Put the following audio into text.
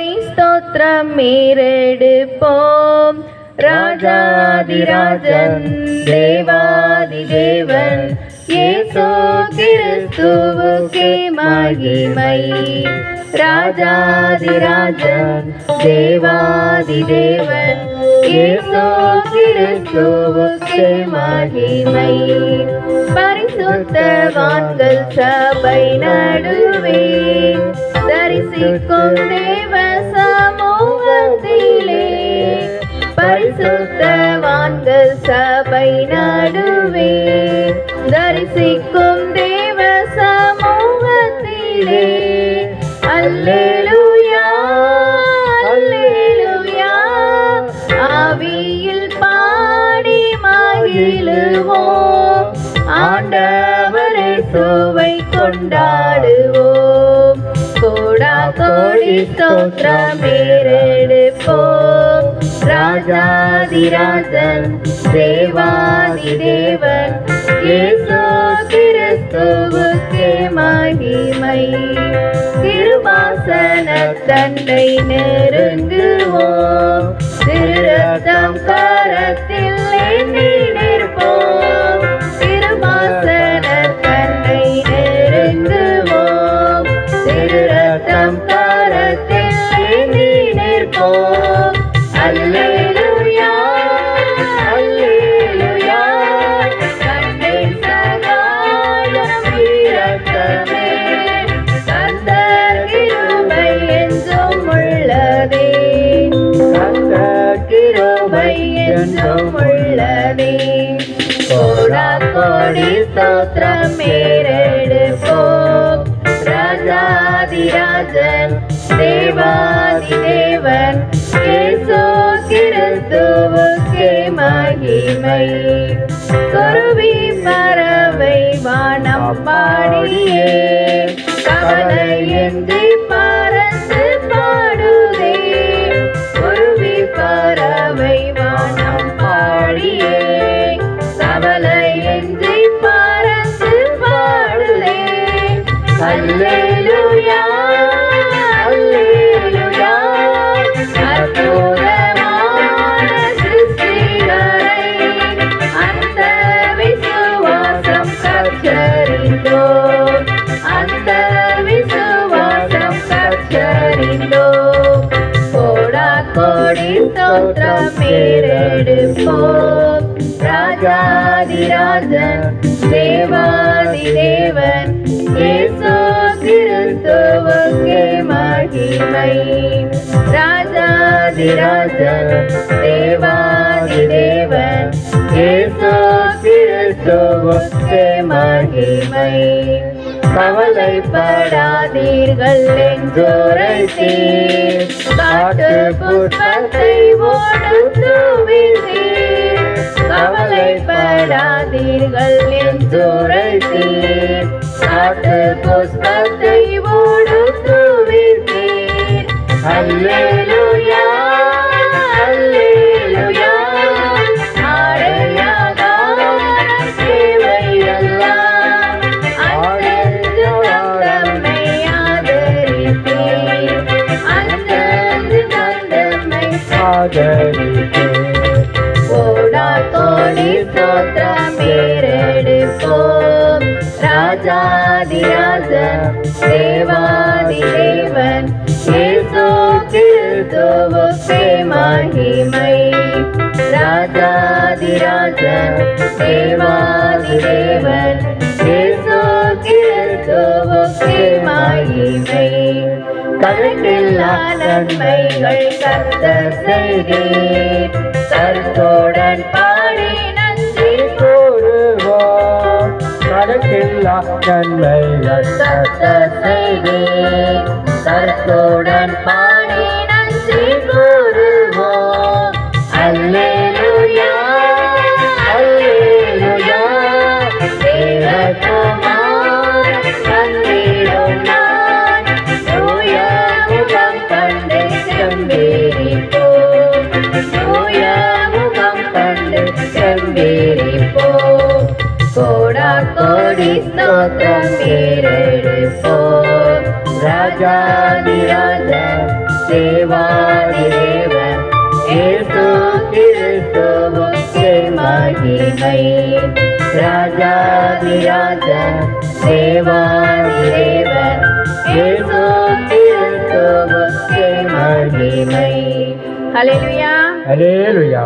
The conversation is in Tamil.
கோடி ஸ்தோத்திரம் மீறெடுப்போம். ராஜாதிராஜன் தேவாதி தேவன் ஏசோ கிறிஸ்துவுக்கே மகிமை. ராஜாதிராஜன் தேவாதி தேவன் ஏசோ கிறிஸ்துவுக்கே மகிமை. பரிசுத்தவான்கள் சபை நடுவே தரிசிக்கும் தேவ பரிசுத்தவான்கள் சபை நடுவே தரிசிக்கும் தேவ சமூகத்திலே. அல்லேலூயா அல்லேலூயா ஆவியில் பாடி மகிழுவோம். ஆண்டவரை சுவை கொண்டாடுவோம். கோடா கோடி ஸ்தோத்திரம் ஏறெடுப்போம் ராஜாதிராஜன் தேவாதி தேவன் இயேசு கிறிஸ்துவுக்கே மகிமை. திருவாசன தன்னை நெருங்குவோம் திருரத்தம் கரத்தில் ஏந்தி நிற்போம். திருவாசன தன்னை நெருங்குவோம் திருரத்தம் கரத்தில் நிற்போம். என்றும் உள்ளதே கோடா கோடி ஸ்தோத்திரம் மேறெடுப்போம் ராஜாதிராஜன் தேவாதி தேவன் இயேசு கிறிஸ்துவுக்கே மகிமை. குருவி வானம் பாடியே கவலை என்று ஸ்தோத்திரம் மேறெடுப்போம் ராஜாதிராஜன் தேவாதி தேவன் ஏசோ கிறிஸ்துவுக்கே மகிமை. ராஜாதிராஜன் தேவாதி தேவன் ஏசோ கிறிஸ்துவுக்கே மகிமை. கவலைப்படாதீர்கள் என்றுரைத்தீர் காட்டு புஷ்பத்தை ஓடுத்துவீர் கவலைப்படாதீர்கள் என்றுரைத்தீர் காட்டு புஷ்பத்தை ஓடுத்துவீர் அல்லேலூயா அல்லேலூயா. ஆதரித்தே கோடா கோடி ஸ்தோத்திரம் ஏறெடுப்போம் ராஜாதிராஜன் தேவாதி தேவன் இயேசு கிறிஸ்துவுக்கே மகிமை ராஜாதிராஜன் தேவாதி தேவன் நன்மைகள் கத்த செய்தீர் கருத்துடன் பாடி நன்றி கூறுவோம். கணக்கில்லா நன்மைகள் கத்த செய்தீர் கருத்துடன் பாடி கோடா ஸ்தோத்திரம் ஏறெடுப்போம் ராஜாதிராஜ தேவாதிதேவன் இயேசு கிறிஸ்துவுக்கே மகிமை ராஜாதிராஜா தேவாதிதேவன் இயேசு கிறிஸ்துவுக்கே மகிமை ஹalleluya அல்லேலூயா